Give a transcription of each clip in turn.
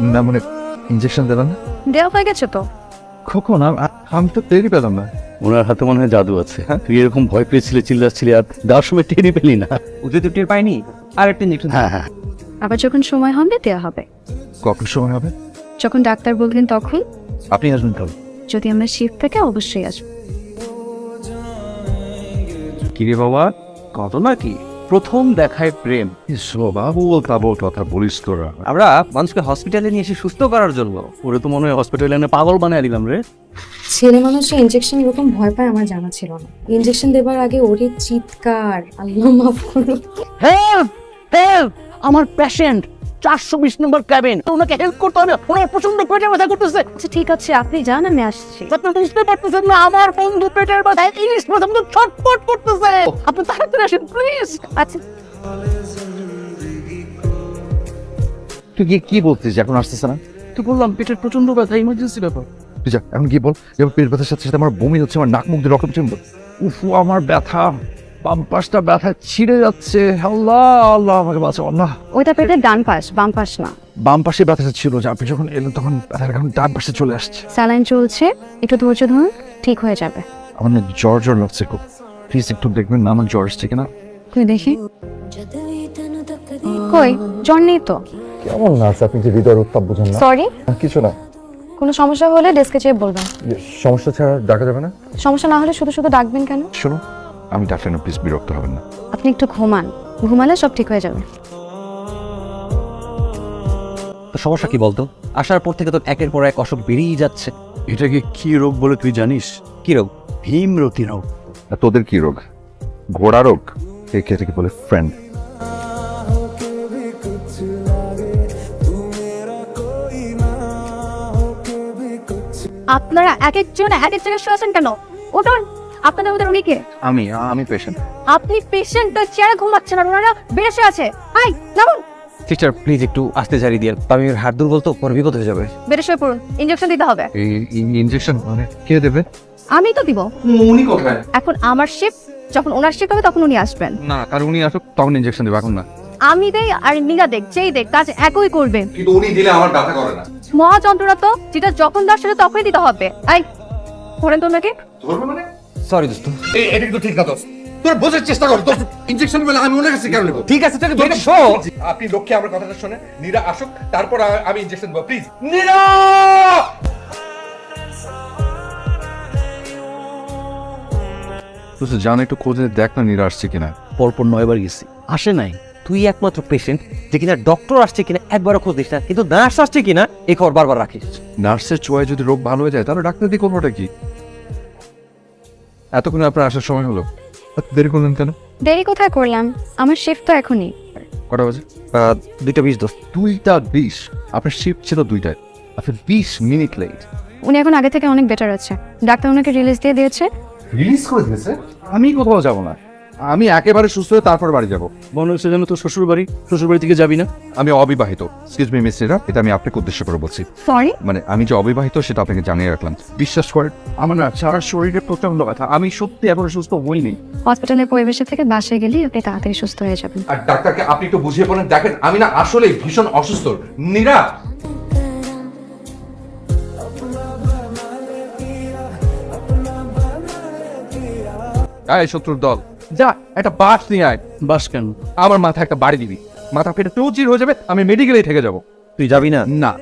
না মানে ইঞ্জেকশন দিলাম না? দেওয়া হয়ে গেছে তো। আ- আমি তো টেরি পেলাম না। ওনার হাতে মনে হয় জাদু আছে। তুই এরকম ভয় পেয়েছিলে চিল্লাচ্ছিলি আর দেওয়ার সময় টেনে পেলি না। ও যদি টের পাইনি আর একটা ইঞ্জেকশন হ্যাঁ হ্যাঁ। আবার যখন সময় হবে দেওয়া হবে। কখন সময় হবে? যখন ডাক্তার বলবেন তখন। আপনি আসবেন তাহলে। যদি আমরা শিফট থেকে অবশ্যই আসব। কিরে বাবা কত নাকি? প্রথম দেখায় প্রেম। তাবো কথা বলিস তোরা। আমরা মানুষকে হসপিটালে নিয়ে এসে সুস্থ করার জন্য। ওরে তো মনে হয় হসপিটালে এনে পাগল বানিয়ে দিলাম রে। ছেলে মানুষের ইনজেকশন এরকম ভয় পায় আমার জানা ছিল না। ইনজেকশন দেবার আগে ওরে চিৎকার আল্লাহ মাফ করো হেল্প হেল্প আমার পেশেন্ট চারশো বিশ নম্বর ক্যাবিন ওনাকে হেল্প করতে হবে ওনার প্রচণ্ড পেটে ব্যথা করতেছে। আচ্ছা ঠিক আছে আপনি যান আমি আসছি। আপনি বুঝতে পারতেছেন না আমার বন্ধু পেটের ব্যথায় ইলিশ প্রথম তো ছটপট করতেছে। আপনি তাড়াতাড়ি আসেন প্লিজ আচ্ছা। তুই কি কি বলছিস এখন আসতেছে না? তো বললাম পেটের প্রচণ্ড ব্যথা ইমার্জেন্সি ব্যাপার। তুই যা এখন কি বল এবার পেট ব্যথার সাথে সাথে আমার বমি হচ্ছে আমার নাক মুখ দিয়ে রক্ত পর্যন্ত উফু আমার ব্যথা। বাম পাশটা ব্যথা ছিঁড়ে যাচ্ছে। আল্লাহ আল্লাহ আমাকে বাঁচাও আল্লাহ। ওইটা পেটের ডান পাশ বাম পাশ না। বাম পাশে ব্যথাটা ছিল যে আপনি যখন এলেন তখন ব্যথাটা এখন ডান পাশে চলে আসছে। স্যালাইন চলছে একটু ধৈর্য ধরুন ঠিক হয়ে যাবে। আমার না জ্বর জ্বর লাগছে খুব। প্লিজ একটু দেখবেন না আমার জ্বর আসছে কিনা। তুই দেখি। কই? জ্বর নেই তো? কেমন নার্স আপনি যে হৃদয়ের উত্তাপ বুঝেন না। সরি কিছু না। কোনো সমস্যা হলে ডেস্কে চেয়ে বলবেন। সমস্যা ছাড়া ডাকা যাবে না? সমস্যা না হলে শুধু শুধু ডাকবেন কেন? শোনো আমি ডাক্তার না প্লিজ বিরক্ত হবেন না। আপনি একটু ঘুমান। ঘুমালে সব ঠিক হয়ে যাবে। তো সমস্যা কি বলতো? আসার পর থেকে তো একের পর এক অসুখ বেরিয়ে যাচ্ছে। এটাকে কি রোগ বলে তুই জানিস? কি রোগ? ভীমরতি রোগ। আর তোদের কি রোগ? ঘোড়া রোগ? একে এটাকে বলে ফ্রেন্ড আপনারা এক একজন এক এক জায়গায় শুয়ে আছেন কেন? ওঠুন আপনাদের মধ্যে উনি কে? আমি আমি পেশেন্ট আপনি পেশেন্ট চেয়ারে ঘুমাচ্ছেন আর ওনারা বেড়ে আছে। হাই নামুন সিস্টার প্লিজ একটু আস্তে জারি দিয়ে আমি হাত দুর্বল তো পরে বিপদ হয়ে যাবে। বেড়ে শুয়ে পড়ুন। ইঞ্জেকশন দিতে হবে। ইনজেকশন মানে কে দেবে? আমি তো দিব। উনি কোথায়? এখন আমার শিফট যখন ওনার শিফট হবে তখন উনি আসবেন। না আর উনি আসুক তখন ইনজেকশন দেবে এখন না। আমি দেই আর নিগা দেখ যেই দেখ কাজ একই করবে। কিন্তু উনি দিলে আমার ব্যথা করে না। মহা যন্ত্রণা তো যেটা যখন দাও সেটা তখনই দিতে হবে। আই ধরেন তো ওনাকে। ধরবে মানে? সরি দোস্ত। এটা কিন্তু ঠিক না দোস্ত। তোর বোঝার চেষ্টা কর তোর ইনজেকশন বলে আমি ওনার কাছে কেন নেব? ঠিক আছে তোকে ধরে শো আপনি লক্ষ্যে আমার কথাটা শুনে নীরা আসুক তারপর আমি ইনজেকশন দেবো প্লিজ নীরা! তুই জান একটু খোঁজে দেখ না নিরা আসছে কিনা। পরপর নয়বার গেছি। আসে নাই। তুই একমাত্র পেশেন্ট যে কিনা ডক্টর আসছে কিনা একবারও খোঁজ দিস না। কিন্তু নার্স আসছে কিনা এই খবর বারবার রাখিস। নার্সের চোয়ায় যদি রোগ ভালো হয়ে যায় তাহলে ডাক্তার দিয়ে করবোটা কি? এতক্ষণ আপনার আসার সময় হলো। এত দেরি করলেন কেন? দেরি কোথায় করলাম? আমার শিফট তো এখনই। কটা বাজে? দুইটা বিশ দশ দুইটা বিশ? আপনার শিফট ছিল দুইটায়। আপনি বিশ মিনিট লেট উনি এখন আগে থেকে অনেক বেটার আছে। ডাক্তার ওনাকে রিলিজ দিয়ে দিয়েছে। রিলিজ করে দিয়েছে? আমি কোথাও যাব না। আমি একেবারে সুস্থ হয়ে তারপর বাড়ি যাব। মনে হচ্ছে যেন তোর শ্বশুর বাড়ি শ্বশুর বাড়ি থেকে যাবি না? আমি অবিবাহিত। এক্সকিউজ মি মিস্টার এটা আমি আপনাকে উদ্দেশ্য করে বলছি। সরি মানে আমি যে অবিবাহিত সেটা আপনাকে জানিয়ে রাখলাম। বিশ্বাস করেন? আমার না সারা শরীরে প্রচণ্ড ব্যথা। আমি সত্যি এখন সুস্থ হইনি হসপিটালের পরিবেশের থেকে বাসায় গেলেই আপনি তাড়াতাড়ি সুস্থ হয়ে যাবেন। আর ডাক্তারকে আপনি একটু বুঝিয়ে বলেন। দেখেন আমি না আসলে ভীষণ অসুস্থ নীরা এই শত্রুর দল। যা একটা বাস নিয়ে আয়। বাস কেন? আমার মাথা একটা বাড়ি দিবি। মাথা ফেটে চৌচির হয়ে যাবে আমি মেডিকেলেই থেকে যাব। তুই যাবি না? না।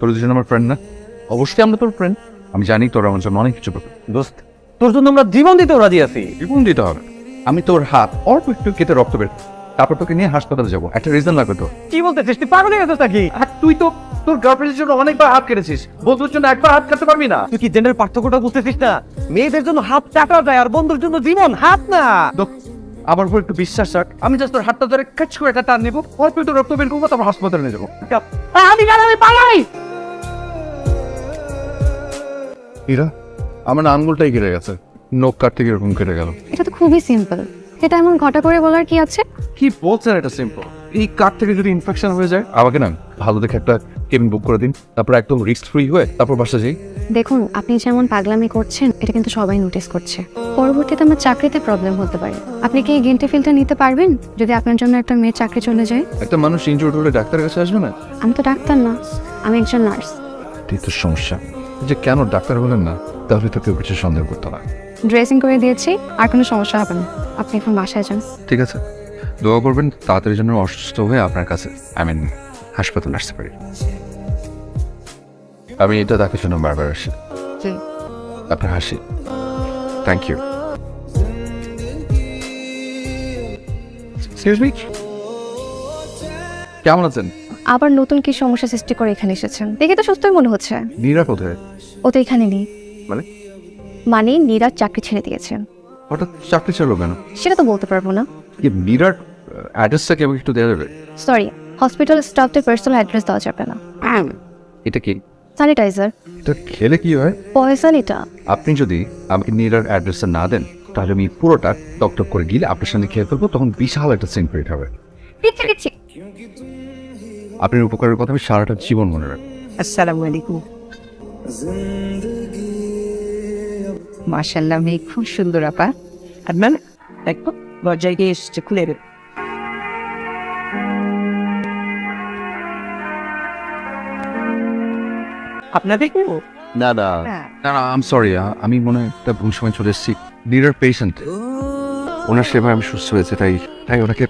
তোর দুজন আমার ফ্রেন্ড না? অবশ্যই আমরা তোর ফ্রেন্ড আমি জানি তোর আমার জন্য অনেক কিছু দোস্ত তোর জন্য আমরা জীবন দিতেও রাজি আছি। জীবন দিতে হবে। আমি তোর হাত অল্প একটু কেটে রক্ত বের। তারপর তোকে নিয়ে হাসপাতালে যাব। একটা রিজন লাগবে তো কি বলতেছিস? তুই পাগল হয়ে গেছিস নাকি? আর তুই তো তোর গার্লফ্রেন্ডের জন্য অনেকবার হাত কেটেছিস। বন্ধুর জন্য একবার হাত কাটতে পারবি না। তুই কি জেন্ডার পার্থক্যটা বুঝতেছিস না? মেয়েদের জন্য হাত চাটা যায় আর বন্ধুর জন্য জীবন হাত না। আমার উপর একটু বিশ্বাস রাখ। আমি জাস্ট তোর হাতটা ধরে কাজ করে একটা টান নেব। অল্প একটু রক্ত বের করব তারপর হাসপাতালে নিয়ে যাব। আমি আমি পালাই? ইরা আমার আঙ্গুলটাই কেটে গেছে। নখ কাটতে এরকম কেটে গেল। এটা তো খুবই সিম্পল এটা এমন ঘটা করে বলার কি আছে? কি বলছেন এটা সিম্পল এই কার্ড থেকে যদি ইনফেকশন হয়ে যায়? আমাকে না ভালো দেখে একটা কেবিন বুক করে দিন তারপর একদম রিস্ক ফ্রি হয়ে তারপর বাসা যাই। দেখুন আপনি যেমন পাগলামি করছেন এটা কিন্তু সবাই নোটিস করছে। পরবর্তীতে আমার চাকরিতে প্রবলেম হতে পারে। আপনি কি এই গেন্টি ফিলটা নিতে পারবেন? যদি আপনার জন্য একটা মেয়ে চাকরি চলে যায়? একটা মানুষ ইনজুর্ড হলে ডাক্তারের কাছে আসবে না? আমি তো ডাক্তার না আমি একজন নার্স। এই তো সমস্যা যে কেন ডাক্তার হলেন না তাহলে তো কেউ কিছু সন্দেহ করতো না। ড্রেসিং করে দিয়েছি আর কোনো সমস্যা হবে না। আপনি এখন বাসায় যান। ঠিক আছে। দোয়া করবেন তাড়াতাড়ি যেন অসুস্থ হয়ে আপনার কাছে আই মিন হাসপাতালে আসতে পারি। আমি এটা তাকে জন্য বারবার আসি। আপনার হাসি। থ্যাংক ইউ কেমন আছেন? আবার নতুন কি সমস্যা সৃষ্টি করে এখানে এসেছেন? দেখে তো সুস্থই মনে হচ্ছে। নীরা কোথায় ও তো এখানে নেই। মানে? মানে নীরাজ চাকরি ছেড়ে দিয়েছেন হঠাৎ চাকরি চালো কেন? সেটা তো বলতে পারব না। কি নীরার অ্যাড্রেসটা কি আমাকে একটু দেওয়া যাবে? সরি হসপিটাল স্টাফদের পার্সোনাল অ্যাড্রেস দেওয়া যাবে না। এটা কি? স্যানিটাইজার এটা খেলে কি হয়? পয়সন এটা। আপনি যদি আমাকে নীরার অ্যাড্রেসটা না দেন তাহলে আমি পুরোটা টক টক করে গিলে আপনার সামনে খেয়ে ফেলব তখন বিশাল একটা সিন ক্রিয়েট হবে। দিচ্ছি দিচ্ছি আপনার উপকারের কথা আমি সারাটা জীবন মনে রাখব। আসসালামু আলাইকুম। মাশাল্লাহ মেয়ে খুব সুন্দর আপা। আদনান দেখো দরজায় গিয়ে এসছে খুলে দেবে। আপনাদের না না। হ্যাঁ। না না আম সরি আমি মনে হয় একটা ভুল সময় চলে এসেছি। নীরার পেশেন্ট ওনার সেবায় আমি সুস্থ হয়েছে তাই তাই ওনাকে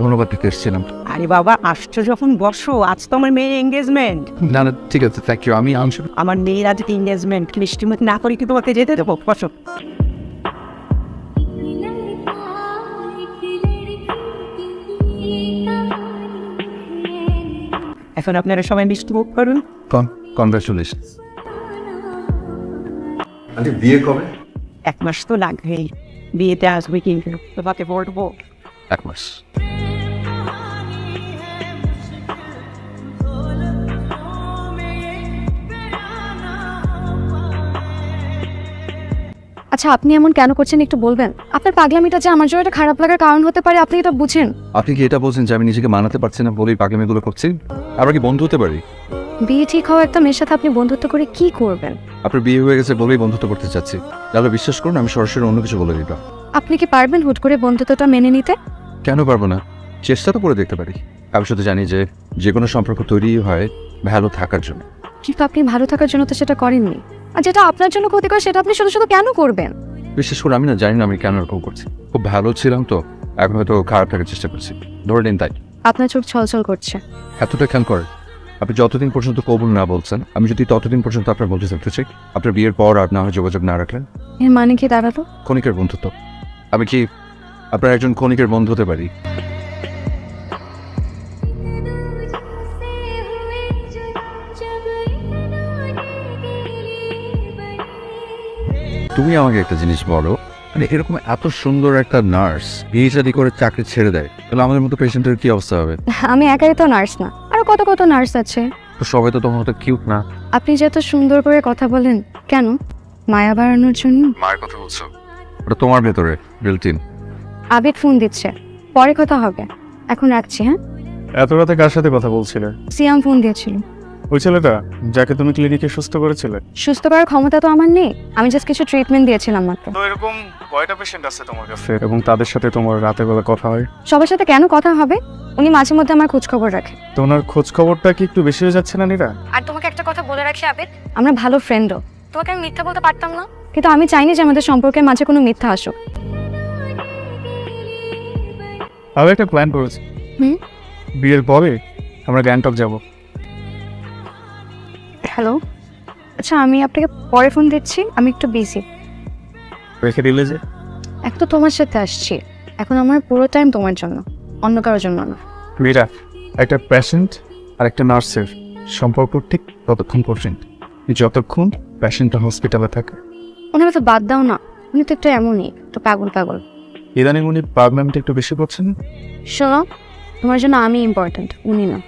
ধন্যবাদ দিতে এসেছিলাম। আরে বাবা আসছো যখন বসো আজ তো আমার মেয়ের এঙ্গেজমেন্ট না না ঠিক আছে থ্যাংক ইউ আমি আনছি আমার মেয়ের আজকে এঙ্গেজমেন্ট মিষ্টিমত না করে কি তোমাকে যেতে দেবো? বসো। এখন আপনারা সবাই মিষ্টি মুখ করুন। কনগ্রাচুলেশন আন্টি বিয়ে কবে? এক মাস তো লাগবেই। বিয়েতে আসবে কিন্তু তোমাকে বলব। এক মাস। আচ্ছা আপনি এমন কেন করছেন একটু বলবেন? আপনার পাগলামিটা যে আমার জন্য একটা খারাপ লাগার কারণ হতে পারে আপনি এটা বুঝেন। আপনি কি এটা বলছেন যে আমি নিজেকে মানাতে পারছি না বলেই পাগলামিগুলো করছি? আমরা কি বন্ধু হতে পারি? বিয়ে ঠিক হওয়া একটা মেয়ের সাথে আপনি বন্ধুত্ব করে কি করবেন? আপনার বিয়ে হয়ে গেছে বলেই বন্ধুত্ব করতে চাচ্ছি। তাহলে বিশ্বাস করুন আমি সরাসরি অন্য কিছু বলে দিতাম আপনি কি পারবেন হুট করে বন্ধুত্বটা মেনে নিতে? কেন পারব না? চেষ্টা তো করে দেখতে পারি। আমি শুধু জানি যে যে কোনো সম্পর্ক তৈরি হয় ভালো থাকার জন্য। কিন্তু আপনি ভালো থাকার জন্য তো সেটা করেননি। আর যেটা আপনার জন্য ক্ষতিকর সেটা আপনি শুধু শুধু কেন করবেন? বিশেষ করে আমি না জানি না আমি কেন এরকম করছি। খুব ভালো ছিলাম তো এখন হয়তো খারাপ থাকার চেষ্টা করছি। ধরে নিন তাই। আপনার চোখ ছলছল করছে। এতটা খেয়াল করে আপনি যতদিন পর্যন্ত কবুল না বলছেন আমি যদি ততদিন পর্যন্ত আপনার বলতে থাকতে চাই আপনার বিয়ের পর আর না হয় যোগাযোগ না রাখলেন। এর মানে কি দাঁড়াল? ক্ষণিকের বন্ধুত্ব। আমি কি আপনার একজন ক্ষণিকের বন্ধু হতে পারি? তুমি আমাকে একটা জিনিস বলো। মানে এরকম এত সুন্দর একটা নার্স বিয়ে শাদি করে চাকরি ছেড়ে দেয় তাহলে আমাদের মতো পেশেন্টের কি অবস্থা হবে? আমি একাই তো নার্স না। আরও কত কত নার্স আছে? তো সবাই তো তোমার মতো কিউট না। আপনি যে এত সুন্দর করে কথা বলেন কেন? মায়া বাড়ানোর জন্য? মায়ের কথা বলছো? ওটা তোমার ভেতরে বিল্টিন আবেগ ফোন দিচ্ছে। পরে কথা হবে। এখন রাখছি হ্যাঁ? এত রাতে কার সাথে কথা বলছিলে? সিয়াম ফোন দিয়েছিল। ওই ছেলেটা যাকে তুমি ক্লিনিকে সুস্থ করেছিলে? সুস্থ করার ক্ষমতা তো আমার নেই। আমি জাস্ট কিছু ট্রিটমেন্ট দিয়েছিলাম মাত্র। তো এরকম কয়টা পেশেন্ট আছে তোমার কাছে? এবং তাদের সাথে তোমার রাতে বেলা কথা হয়? সবার সাথে কেন কথা হবে? উনি মাঝে মধ্যে আমার খোঁজ খবর রাখে। তো ওনার খোঁজ খবরটা কি একটু বেশি হয়ে যাচ্ছে না নিরা? আর তোমাকে একটা কথা বলে রাখি আবেদ। আমরা ভালো ফ্রেন্ডও তোমাকে আমি মিথ্যা বলতে পারতাম না। কিন্তু আমি চাইনি যে আমাদের সম্পর্কের মাঝে কোনো মিথ্যা আসুক। আমি একটা প্ল্যান করেছি। হুম? বিয়ের পরে আমরা গ্যাংটক যাব। হ্যালো। আচ্ছা আমি আপনাকে পরে ফোন দিচ্ছি আমি একটু বিজি রেখে দিলে যে? এক তো তোমার সাথে আসছি। এখন আমার পুরো টাইম তোমার জন্য অন্য কারোর জন্য না। মীরা একটা পেশেন্ট আর একটা নার্সের সম্পর্ক ঠিক ততক্ষণ পর্যন্ত যতক্ষণ পেশেন্টটা হসপিটালে থাকে। ওনাকে তো বাদ দাও না উনি তো একটা এমনই একটু পাগল পাগল। ইদানিং উনি পাগনামিটা একটু বেশি করছেন। শোনো তোমার জন্য আমি ইম্পর্ট্যান্ট উনি না।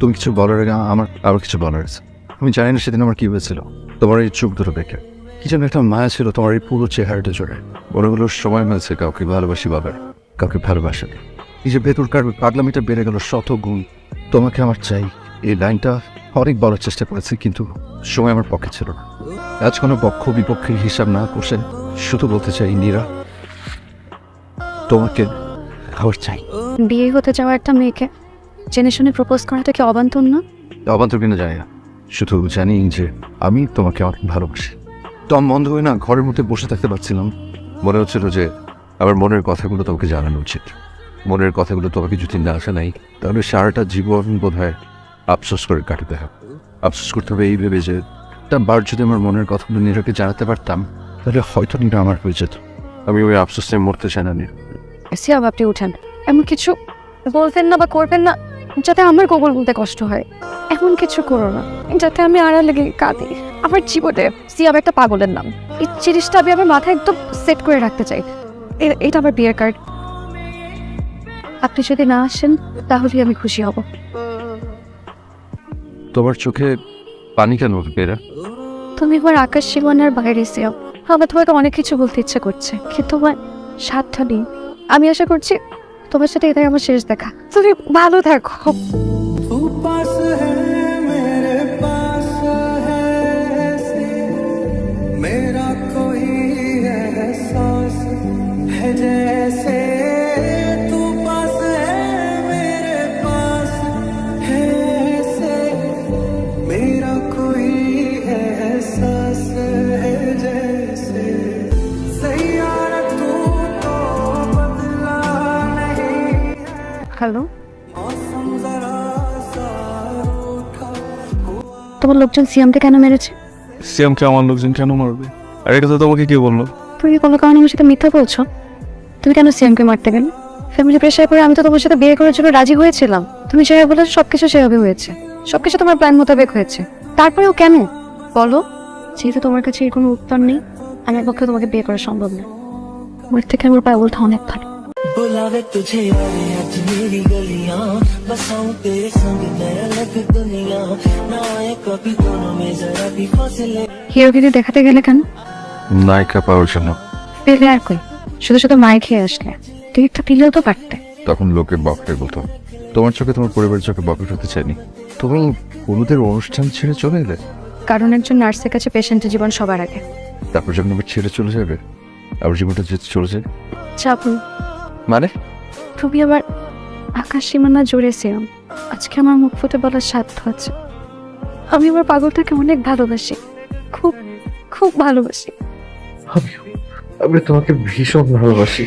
তুমি কিছু বলার আগে আমার আরও কিছু বলার আছে। আমি জানি না সেদিন আমার কি হয়েছিল। তোমার এই চোখ দুটো দেখে কি যেন একটা মায়া ছিল তোমার এই পুরো চেহারাটা জোরে মনে হলো সময় হয়েছে কাউকে ভালোবাসি বাবার কাউকে ভালোবাসে এই যে ভেতরকার পাগলামিটা বেড়ে গেল শত গুণ। তোমাকে আমার চাই। এই লাইনটা অনেক বলার চেষ্টা করেছি কিন্তু সময় আমার পক্ষে ছিল না। আজ কোনো পক্ষ বিপক্ষের হিসাব না করছেন শুধু বলতে চাই নীরা তোমাকে খাবার চাই। বিয়ে হতে যাওয়া একটা মেয়েকে জেনে শুনে প্রপোজ করাটা কি অবান্তর না? অবান্তর কিনা জানি না। শুধু জানি যে আমি তোমাকে অনেক ভালোবাসি। দম বন্ধ হয়ে না ঘরের মধ্যে বসে থাকতে পারছিলাম। মনে হচ্ছিল যে আমার মনের কথাগুলো তোমাকে জানানো উচিত। মনের কথাগুলো তোমাকে যদি না জানাই তাহলে সারাটা জীবন বোধ হয় আফসোস করে কাটাতে হবে। আফসোস করতে হবে এই ভেবে যে বার যদি আমার মনের কথাগুলো নীরাকে জানাতে পারতাম তাহলে হয়তো নীরা আমার হয়ে যেত। আমি ওই আফসোসে মরতে চাই না নীরা সিয়াব আপনি উঠেন। এমন কিছু বলবেন না বা করবেন না যাতে আমার গোবর বলতে কষ্ট হয়। এমন কিছু করো না যাতে আমি আড়ালে গিয়ে কাঁদি। আমার জীবনে সিয়াব একটা পাগলের নাম। এই জিনিসটা আমি আমার মাথায় একদম সেট করে রাখতে চাই। এটা আমার বিয়ের কার্ড আপনি যদি না আসেন তাহলেই আমি খুশি হব। তোমার চোখে পানি কেন এরা? তুমি আমার আকাশ সীমানার বাইরে সিয়াব আমার তোমাকে অনেক কিছু বলতে ইচ্ছে করছে কিন্তু আমার সাতটা নেই। আমি আশা করছি তোমার সাথে এটাই আমার শেষ দেখা। তুমি ভালো থাকো। তোমার লোকজন সিয়ামকে কেন মেরেছে? সিএমকে আমার লোকজন কেন মারবে? আর এটা তো তোমাকে কে বলল? তুমি কি কোনো কারণে আমার সাথে মিথ্যা বলছো? তুমি কেন সিয়ামকে মারতে গেলে? ফ্যামিলি প্রেশার করে আমি তো তোমার সাথে বিয়ে করার জন্য রাজি হয়েছিলাম। তুমি যেভাবে বলেছ সবকিছু সেভাবে হয়েছে। সবকিছু তোমার প্ল্যান মোতাবেক হয়েছে। তারপরেও কেন? বলো। যেহেতু তোমার কাছে এর কোনো উত্তর নেই আমার পক্ষে তোমাকে বিয়ে করা সম্ভব না। ওর থেকে আমার পাগলটা অনেক ভালো। बुलावे तुझे यारे आज मेरी गलियां बसाऊं तेरे संग नया अलग दुनिया ना आए कभी दोनों में जरा भी फासले হিরোগিরি দেখাতে গেলে কেন নায়িকা পাওয়ার জন্য পেলে আর কই শুধু শুধু মায়ের খেয়ে আসলে তুই একটা দিলেও তো পারতে তখন লোকে বকরে বলতো তোমার চোখে তোমার পরিবারের চোখে বকরে হতে চাইনি তুমি হলুদের অনুষ্ঠান ছেড়ে চলে এলে কারণ একজন নার্সের কাছে পেশেন্টের জীবন সবার আগে তারপর যখন আবার ছেড়ে চলে যাবে আবার জীবনটা যেতে চলে যাবে চাপুন মানে? তুমি আবার আকাশ সীমানা জুড়ে সিয়াম আজকে আমার মুখ ফুটে বলার সাধ্য আছে। আমি আমার পাগলটাকে অনেক ভালোবাসি। খুব খুব ভালোবাসি। আমি তোমাকে ভীষণ ভালোবাসি।